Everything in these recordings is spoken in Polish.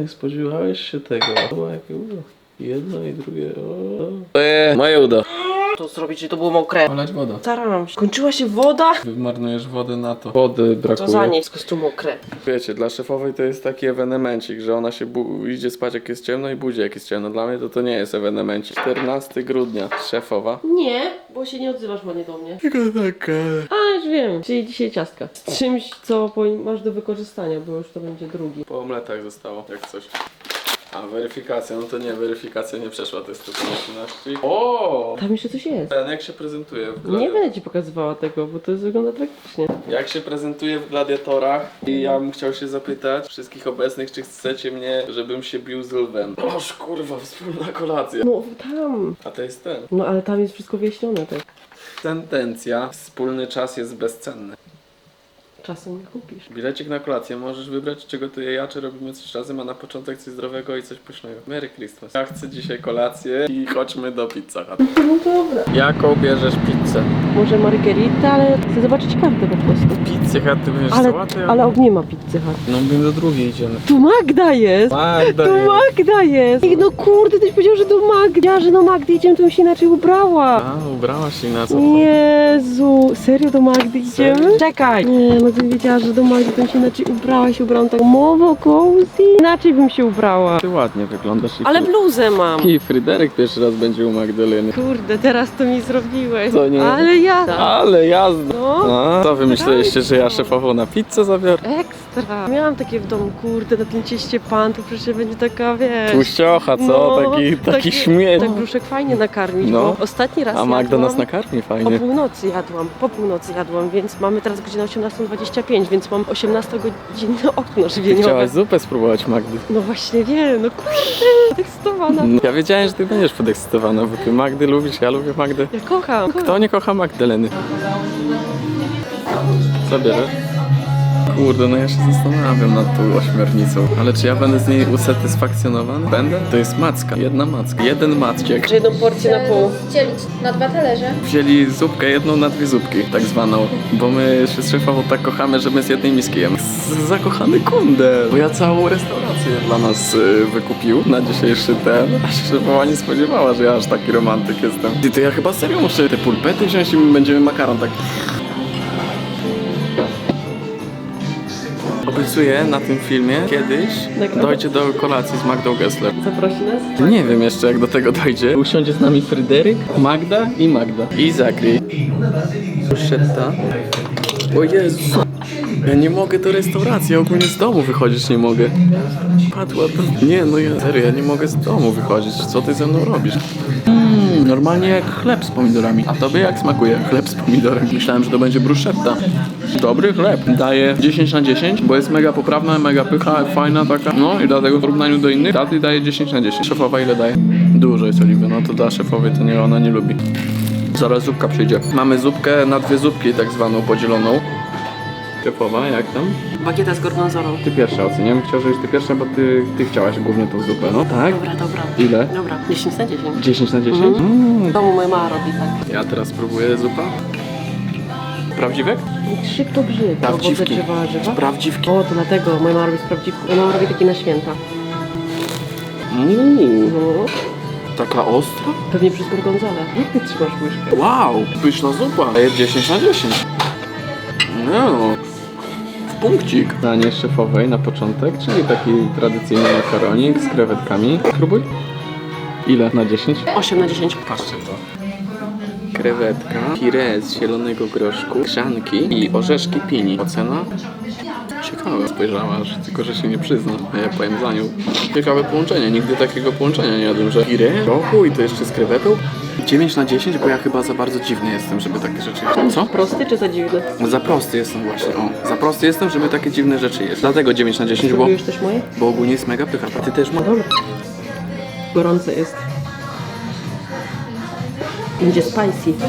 nie spodziewałeś się tego. Jedno i drugie. O. Eee, moje udo. To zrobić, żeby to było mokre. Olać woda. Staram się. Kończyła się woda? Wymarnujesz wodę na to. Wody To za brakuje. nie, wszystko jest tu mokre. Wiecie, dla szefowej to jest taki ewenemencik, że ona się bu- idzie spać jak jest ciemno i budzi jak jest ciemno. Dla mnie to to nie jest ewenemencik. 14 grudnia. Szefowa. Nie, bo się nie odzywasz ładnie do mnie. Tylko taka. A, już wiem. Czyli dzisiaj ciastka. Z czymś, co masz do wykorzystania, bo już to będzie drugi. Po omletach zostało, jak coś. A, weryfikacja, no to nie, weryfikacja nie przeszła testu konieczności. O! Tam jeszcze coś jest. Ten, jak się prezentuje w Nie będę ci pokazywała tego, bo to jest, wygląda tragicznie. Jak się prezentuje w gladiatorach? I ja bym chciał się zapytać wszystkich obecnych, czy chcecie mnie, żebym się bił z lwem. Oż kurwa, wspólna kolacja. No tam. A to jest ten. No ale tam jest wszystko wyjaśnione też. Sentencja. Wspólny czas jest bezcenny. Czasem nie kupisz. Bilecik na kolację. Możesz wybrać, czego tu je ja, czy robimy coś razem, a na początek coś zdrowego i coś pysznego. Merry Christmas. Ja chcę dzisiaj kolację i chodźmy do Pizza Hut. No dobra. Jaką bierzesz pizzę? Może margherita, ale chcę zobaczyć kartę po prostu. Pizzę Hut, ty będziesz Ale, ale nie ma pizzy Hut. No my do drugiej idziemy. Tu Magda jest! Magda Tu Magda jest! Ej, no kurde, tyś powiedział, że do Magdy. Ja, że do Magdy idziemy, to bym się inaczej ubrała. A, ubrałaś się na co? Jezu, serio do Magdy idziemy? Czekaj! Nie, no gdybym wiedziała, że do Magdy bym się inaczej ubrała, się ubrałam tak mowo, cozy. Inaczej bym się ubrała. Ty ładnie wyglądasz. i Ale Fry- bluzę mam. I Fryderyk pierwszy raz będzie u Magdaleny. Kurde, teraz to mi zrobiłeś. Co nie? Ale ja. Ale jazda! No. A, co wy myśleliście, że ja szefową na pizzę zabiorę? Ekstra. Miałam takie w domu, kurde, na tym cieście pan, to przecież będzie taka, wiesz... Tłuściocha, co? No, taki taki takie- śmiech. Tak brzuszek fajnie nakarmić, No. bo ostatni raz A Magda jadłam, nas nakarmi Po fajnie. północy jadłam, po północy jadłam, więc mamy teraz godzinę 18.25, więc mam 18-godzinne okno żywieniowe. chciałaś zupę spróbować Magdy. No właśnie wiem, no kurde, podekscytowana. No, Ja wiedziałem, że ty będziesz podekscytowana, bo ty Magdy lubisz, ja lubię Magdę. Ja kocham. Kto nie kocha Magdaleny? Co bierzesz? Kurde, no ja się zastanawiam nad tą ośmiornicą. Ale czy ja będę z niej usatysfakcjonowany? Będę? To jest macka. Jedna macka. Jeden maciek. Że jedną porcję na pół. dzielić na dwa talerze. Wzięli zupkę jedną na dwie zupki, tak zwaną. Bo my się z szefową tak kochamy, że my z jednej miski jemy. Z- Zakochany kundę. Bo ja całą restaurację dla nas y, wykupił na dzisiejszy ten. A się szefowa nie spodziewała, że ja aż taki romantyk jestem. Ty, to ja chyba serio muszę te pulpety wziąć i będziemy makaron tak... Obiecuję na tym filmie kiedyś Nagramy? dojdzie do kolacji z Magdą Gessler. Zaprosi nas? Nie wiem jeszcze jak do tego dojdzie. Usiądzie z nami Fryderyk, Magda i Magda. I Zakry. Bruschetta. O Jezu. Ja nie mogę do restauracji, ja ogólnie z domu wychodzić nie mogę. Padła do... Nie, no ja serio, ja nie mogę z domu wychodzić. Co ty ze mną robisz? Mm, normalnie jak chleb z pomidorami. A tobie jak smakuje chleb z pomidorem? Myślałem, że to będzie bruschetta. Dobry chleb. Daję 10 na 10, bo jest mega poprawna, mega pycha, fajna taka. No i dlatego w porównaniu do innych taty daje 10 na 10. Szefowa ile daje? Dużo jest oliwy, no to dla szefowej to nie, ona nie lubi. Zaraz zupka przyjdzie. Mamy zupkę na dwie zupki tak zwaną podzieloną. Szefowa, jak tam? Bagieta z gorgonzolą. Ty pierwsza oceniam. Chciał, żebyś ty pierwsza, bo ty, ty chciałaś głównie tą zupę. No tak? Dobra, dobra. Ile? Dobra, 10 na 10. 10 na 10? W domu moja mama robi tak. Ja teraz spróbuję zupa. Prawdziwek? Szybko brzyd. Prawdziwki. Owoce drzewa, warzywa. Prawdziwki. O, to dlatego moja mama robi z prawdziwków. Moja mama robi takie na święta. Uuu, No. taka ostra? Pewnie przez gorgonzolę. Jak ty trzymasz łyżkę? Wow, pyszna zupa. Daje 10 na 10. No, punkcik. Danie szefowej na początek, czyli taki tradycyjny makaronik z krewetkami. Spróbuj. Ile na 10? 8 na 10. Patrzcie to. Krewetka, pire z zielonego groszku, grzanki i orzeszki pini. Ocena? Ciekawe. Spojrzała, że tylko, że się nie przyzna, a ja powiem za nią. Ciekawe połączenie, nigdy takiego połączenia nie jadłem, że pire, grochu i to jeszcze z krewetą. 9 na 10, bo ja chyba za bardzo dziwny jestem, żeby takie rzeczy jeść. Co? Prosty czy za dziwny? Za prosty jestem właśnie, o. Za prosty jestem, żeby takie dziwne rzeczy jeść. Dlatego 9 na 10, bo, Próbujesz też moje? bo ogólnie jest mega pycha. A ty też masz? Dobra. Gorące jest. Będzie spicy.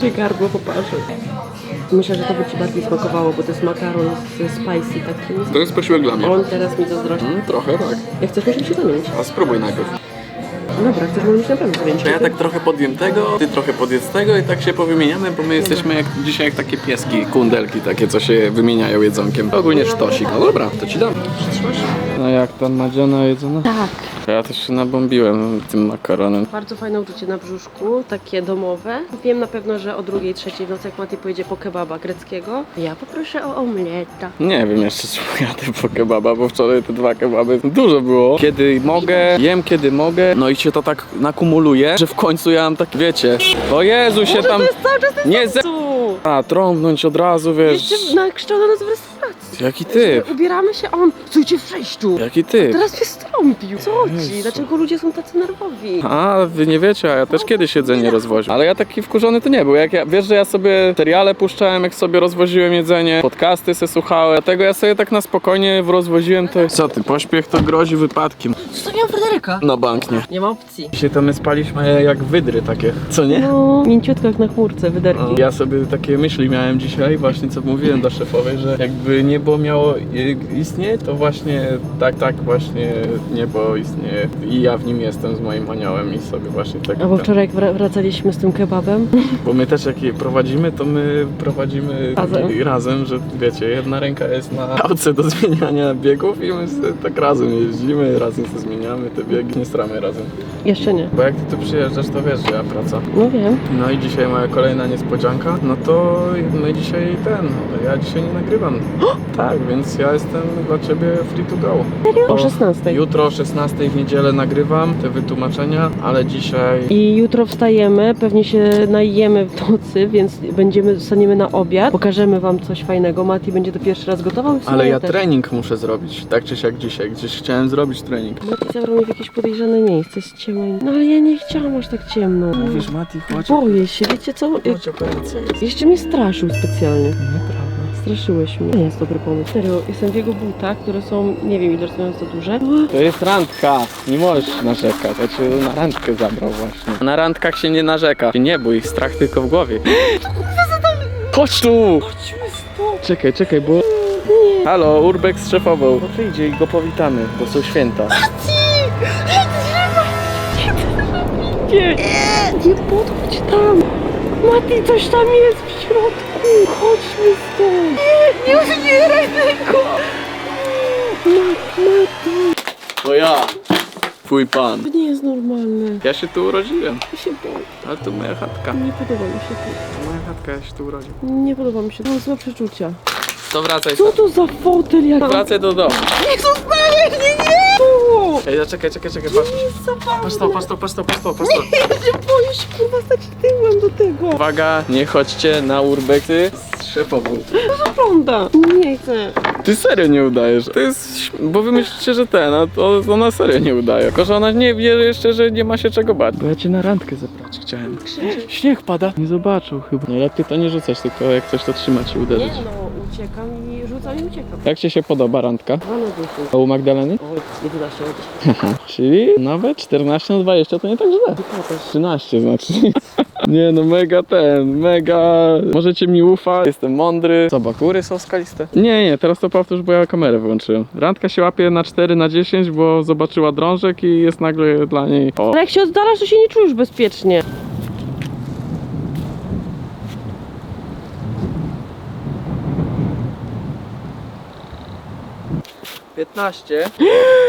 Się gardło poparzy. Myślę, że to by Ci bardziej smakowało, bo to jest makaron z spicy takim. To jest posiłek dla mnie. On teraz mi zazdrości. Mm, trochę tak. Jak chcesz, możemy się zamienić. A spróbuj najpierw. Dobra, chcesz robić na pewno zdjęcie. To ja tak trochę podjem tego, ty trochę podjedz tego i tak się powymieniamy, bo my jesteśmy jak, dzisiaj jak takie pieski, kundelki takie, co się wymieniają jedzonkiem. Ogólnie sztosik. No dobra, to ci dam. No jak tam Madziana jedzona? Tak. Ja też się nabombiłem tym makaronem. Bardzo fajne uczucie na brzuszku, takie domowe. Wiem na pewno, że o drugiej, trzeciej w nocy, jak Mati pojedzie po kebaba greckiego, ja poproszę o omleta. Nie wiem jeszcze czy jadę po kebaba, bo wczoraj te dwa kebaby dużo było. Kiedy mogę, jem kiedy mogę, no i się to tak nakumuluje, że w końcu ja mam tak, wiecie, o Jezu się tam... To jest cały czas ten Nie ze... A, trąbnąć od razu, wiesz... Jeszcze nakształca nas w restauracji. Jaki ty? Ubieramy się, a on, słuchajcie, w przejściu. Jaki ty? Teraz mnie Co ci? Dlaczego ludzie są tacy nerwowi? A, wy nie wiecie, a ja też kiedyś jedzenie rozwoziłem. Ale ja taki wkurzony to nie był. Jak ja, wiesz, że ja sobie seriale puszczałem, jak sobie rozwoziłem jedzenie, podcasty se słuchałem, dlatego ja sobie tak na spokojnie rozwoziłem to... Co ty, pośpiech to grozi wypadkiem. Zostawiam Fryderyka. Na bank nie. Nie ma opcji. Dzisiaj to my spaliśmy jak wydry takie. Co nie? No, mięciutko jak na chmurce, wyderki. Ja sobie takie myśli miałem dzisiaj, właśnie co mówiłem do szefowej, że jakby niebo miało i- istnieć, to właśnie tak, tak właśnie niebo istnieje i ja w nim jestem z moim aniołem i sobie właśnie tak. Albo ten- wczoraj jak wra- wracaliśmy z tym kebabem, Bo my też jak je prowadzimy, to my prowadzimy Razem. razem, że wiecie, jedna ręka jest na pałce do zmieniania biegów i my sobie tak razem jeździmy, razem sobie zmieniamy te biegi, nie stramy razem. jeszcze nie. Bo jak ty tu przyjeżdżasz, to wiesz, że ja praca. No wiem. No i dzisiaj moja kolejna niespodzianka, no to my dzisiaj ten, ja dzisiaj nie nagrywam. Tak, więc ja jestem dla ciebie free to go. O Bo 16. Jutro o 16 w niedzielę nagrywam te wytłumaczenia, ale dzisiaj... I jutro wstajemy, pewnie się najemy w nocy, więc będziemy, staniemy na obiad. Pokażemy wam coś fajnego. Mati będzie to pierwszy raz gotował. sumie Ale ja też. trening muszę zrobić, tak czy siak dzisiaj. Gdzieś chciałem zrobić trening. Mati zabrał mnie w jakieś podejrzane miejsce, jest ciemno. No ale ja nie chciałam aż tak ciemno. Mati, chodź, Boję się, wiecie co? chodź operację. Jeszcze mnie straszył specjalnie. Nieprawda. Straszyłeś mnie. Nie jest dobry pomysł. Serio, jestem w jego butach, które są, nie wiem ile są za duże. To jest randka, nie możesz narzekać. Ja cię na randkę zabrał właśnie. Na randkach się nie narzeka. Nie bój, strach tylko w głowie. Chodź tu! Chodźmy stąd. Czekaj, czekaj, bo... Halo, Urbex z szefową. No przyjdzie i go powitamy, bo są święta. Nie, nie podchodź tam. Mati, coś tam jest w środku. Chodźmy stąd. Nie, nie otwieraj tego. Mati. To ja, twój pan. To nie jest normalne. Ja się tu urodziłem, Ja się boję. ale to moja chatka. Nie podoba mi się to. To moja chatka, ja się tu urodził. Nie podoba mi się to. Mam złe przeczucia. To wracaj Co to za fotel jak... Wracaj do domu. Nie zostaniesz, nie, nie! Ej, ja czekaj, czekaj, czekaj, patrz. Patrz to, patrz to, patrz to, patrz to, patrz to. Ja się boję się kurwa stać tyłem do tego. Uwaga, nie chodźcie na urbexy z szefową. Wygląda. Nie chcę. Ty serio nie udajesz. To jest, śm- bo wy myślicie, że ten, a to ona serio nie udaje. Tylko, że ona nie wie jeszcze, że nie ma się czego bać. Bo ja cię na randkę zabrać chciałem. Śnieg pada. Nie zobaczył chyba. Najlepiej to nie rzucać, tylko jak coś to trzymać i Nie uderzyć. no, uciekam i rzucam i uciekam. Jak ci się podoba randka? Dwa na duchu. A u Magdaleny? Oj, 11 lat. Czyli nawet 14 na 20 to nie tak źle. Ty też. 13 znaczy. Nie no, mega ten, mega... Możecie mi ufać, jestem mądry. Co, bakury są skaliste? Nie, nie, teraz to powtórz, bo ja kamerę wyłączyłem. Randka się łapie na 4 na 10, bo zobaczyła drążek i jest nagle dla niej... O, Ale jak się oddalasz, to się nie czujesz bezpiecznie. Piętnaście.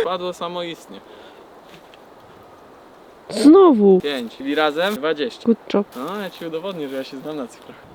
Padło samoistnie. Znowu. 5, czyli razem 20. Good job. No, ja ci udowodnię, że ja się znam na cyfrach.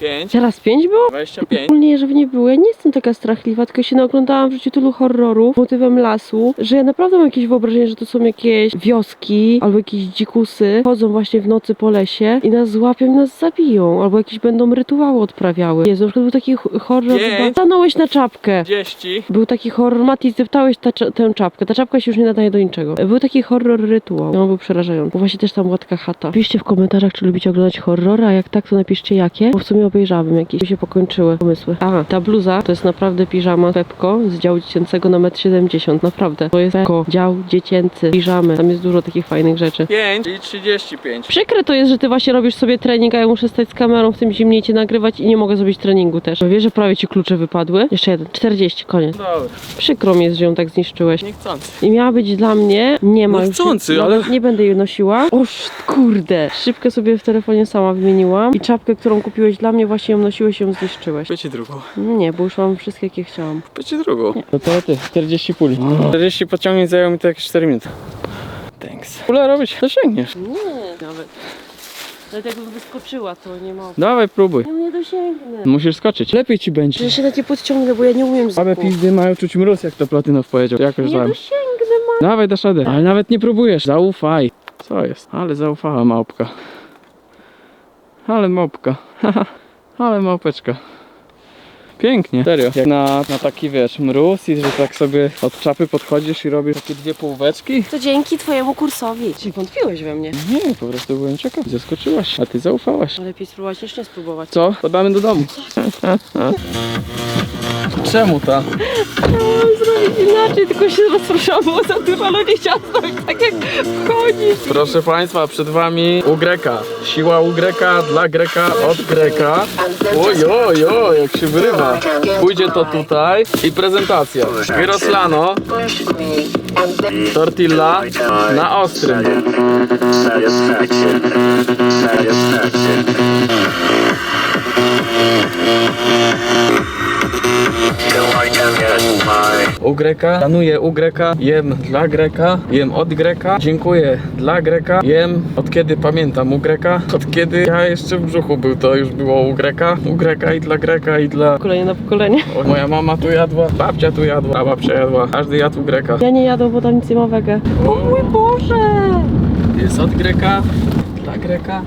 5, Teraz pięć było? 25. Ogólnie, żeby nie było, ja nie jestem taka strachliwa, tylko się naoglądałam w życiu tylu horrorów motywem lasu, że ja naprawdę mam jakieś wyobrażenie, że to są jakieś wioski albo jakieś dzikusy, chodzą właśnie w nocy po lesie i nas złapią i nas zabiją, albo jakieś będą rytuały odprawiały. Jezu, na przykład był taki ch- horror, Pięć. chyba stanąłeś na czapkę. 30. Był taki horror, Mati, zdeptałeś ta, cza- tę czapkę. Ta czapka się już nie nadaje do niczego. Był taki horror rytuał. On był przerażający. Bo właśnie też tam łatka chata. Piszcie w komentarzach, czy lubicie oglądać horrory, a jak tak, to napiszcie jakie. Bo w sumie obejrzałabym jakieś, by się pokończyły pomysły. A, ta bluza to jest naprawdę piżama Pepko z działu dziecięcego na 1,70 m. Naprawdę. To jest Pepko, dział dziecięcy, piżamy. Tam jest dużo takich fajnych rzeczy. 5 i 35. Przykre to jest, że ty właśnie robisz sobie trening, a ja muszę stać z kamerą w tym zimnie cię nagrywać i nie mogę zrobić treningu też. Wiesz, że prawie ci klucze wypadły? Jeszcze jeden. 40, koniec. Dobra, Przykro mi jest, że ją tak zniszczyłeś. niechcący. I miała być dla mnie, nie ma No już. chcący, ale- Nie będę jej nosiła. Oż kurde. Szybkę sobie w telefonie sama wymieniłam. I czapkę, którą kupiłeś dla mnie, właśnie ją nosiłeś i ją zniszczyłeś. Drugą. No nie, bo już mam wszystkie, jakie chciałam. Będzie drugą. No to ty, 40 puli. 40 pociągnięć zajęło mi to jakieś 4 minuty. Thanks. Pulę robić? Dosięgniesz. Nie, nawet. Nawet jakbym wyskoczyła, to nie mogę. Dawaj, próbuj. No nie dosięgnę. Musisz skoczyć. Lepiej ci będzie. Że się na cię podciągnę, bo ja nie umiem Słabe zupów. pizdy mają czuć mróz, jak to Platynow powiedział. Jakoś Nie znam. dosięgnę, ma. Dawaj, dasz radę. Ale nawet nie próbujesz. Zaufaj. Co jest? Ale zaufała małpka. Ale małpka. Ale małpeczka. Pięknie. Serio. Jak na, na taki wiesz, mróz i że tak sobie od czapy podchodzisz i robisz takie dwie półweczki. To dzięki twojemu kursowi. Czy wątpiłeś we mnie? Nie, po prostu byłem ciekaw. Zaskoczyłaś, a ty zaufałaś. Lepiej spróbować niż nie spróbować. Co? Podamy do domu. Czemu ta? Chciałam zrobić inaczej, tylko się rozproszyłam, było za dużo, ale nie chciałam zrobić tak jak wchodzić. Proszę Państwa, przed Wami u Greka. Siła u Greka, dla Greka, od Greka. Oj, oj, oj, jak się wyrywa. Pójdzie to tutaj i prezentacja. Gyroslano, tortilla na ostrym. U Greka, planuję u Greka, jem dla Greka, jem od Greka, dziękuję dla Greka, jem od kiedy pamiętam u Greka, od kiedy ja jeszcze w brzuchu był, to już było u Greka, u Greka i dla Greka i dla... Pokolenie na pokolenie. O, moja mama tu jadła, babcia tu jadła, a babcia jadła, każdy jadł u Greka. Ja nie jadę, bo tam nic nie ma wege. O mój Boże! Jest od Greka, dla Greka.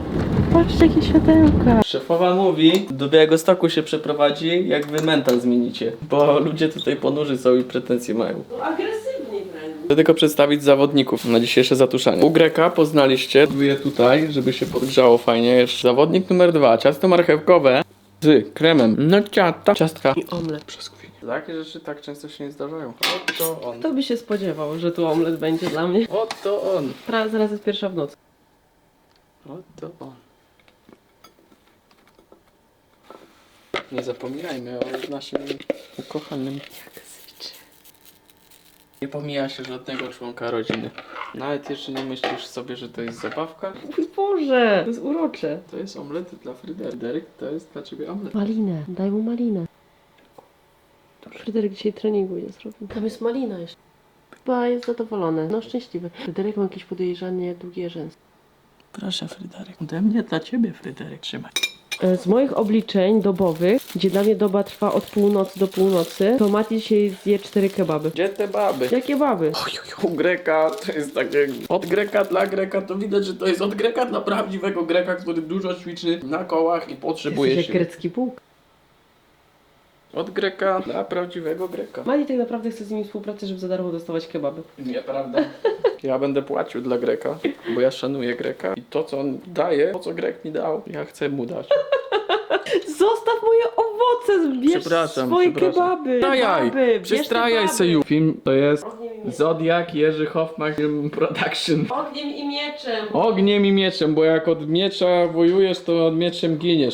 Patrzcie jakie światełka. Szefowa mówi, do Białegostoku się przeprowadzi, jak wy mental zmienicie, bo ludzie tutaj ponurzy są i pretensje mają. Agresywnie wręcz. Chcę tylko przedstawić zawodników na dzisiejsze zatuszanie. U Greka poznaliście, je tutaj, żeby się podgrzało fajnie. Jeszcze zawodnik numer dwa, ciasto marchewkowe z kremem no ciasta, ciastka I omlet. Przeskupienie. Takie rzeczy tak często się nie zdarzają. Oto on. Kto by się spodziewał, że tu omlet będzie dla mnie? Oto on. Teraz zaraz jest pierwsza w nocy. Oto on. Nie zapominajmy o naszym ukochanym. Nie pomija się żadnego członka rodziny. Nawet jeśli nie myślisz sobie, że to jest zabawka, Mój Boże! To jest urocze. to jest omlet dla Fryderyk. To jest dla ciebie omlet. Malinę. Daj mu malinę. Fryderyk dzisiaj treningu nie zrobił. Tam jest malina jeszcze. Chyba jest zadowolony. No szczęśliwy. Fryderyk ma jakieś podejrzanie długie rzęsy. Proszę, Fryderyk. Ode mnie dla ciebie, Fryderyk. Trzymaj. E, Z moich obliczeń dobowych, gdzie dla mnie doba trwa od północy do północy, to Mati dzisiaj zje cztery kebaby. Gdzie te baby? Jakie baby? Oj, oj, u Greka to jest takie od Greka dla Greka, to widać, że to jest od Greka dla prawdziwego Greka, który dużo ćwiczy na kołach i potrzebuje Jesteś się. jak grecki pułk. Od Greka dla prawdziwego Greka. Mati tak naprawdę chce z nimi współpracę, żeby za darmo dostawać kebaby. Nieprawda. Ja będę płacił dla Greka, bo ja szanuję Greka i to, co on daje, to, co Grek mi dał, ja chcę mu dać. Zostaw moje owoce, bierz Przepraszam, swoje przepraszam. kebaby. Strajaj, kebaby, bierz kebaby. seju. Film to jest. Zodiak Jerzy Hoffman Film Production. Ogniem i mieczem. Ogniem i mieczem, bo jak od miecza wojujesz, to od mieczem giniesz.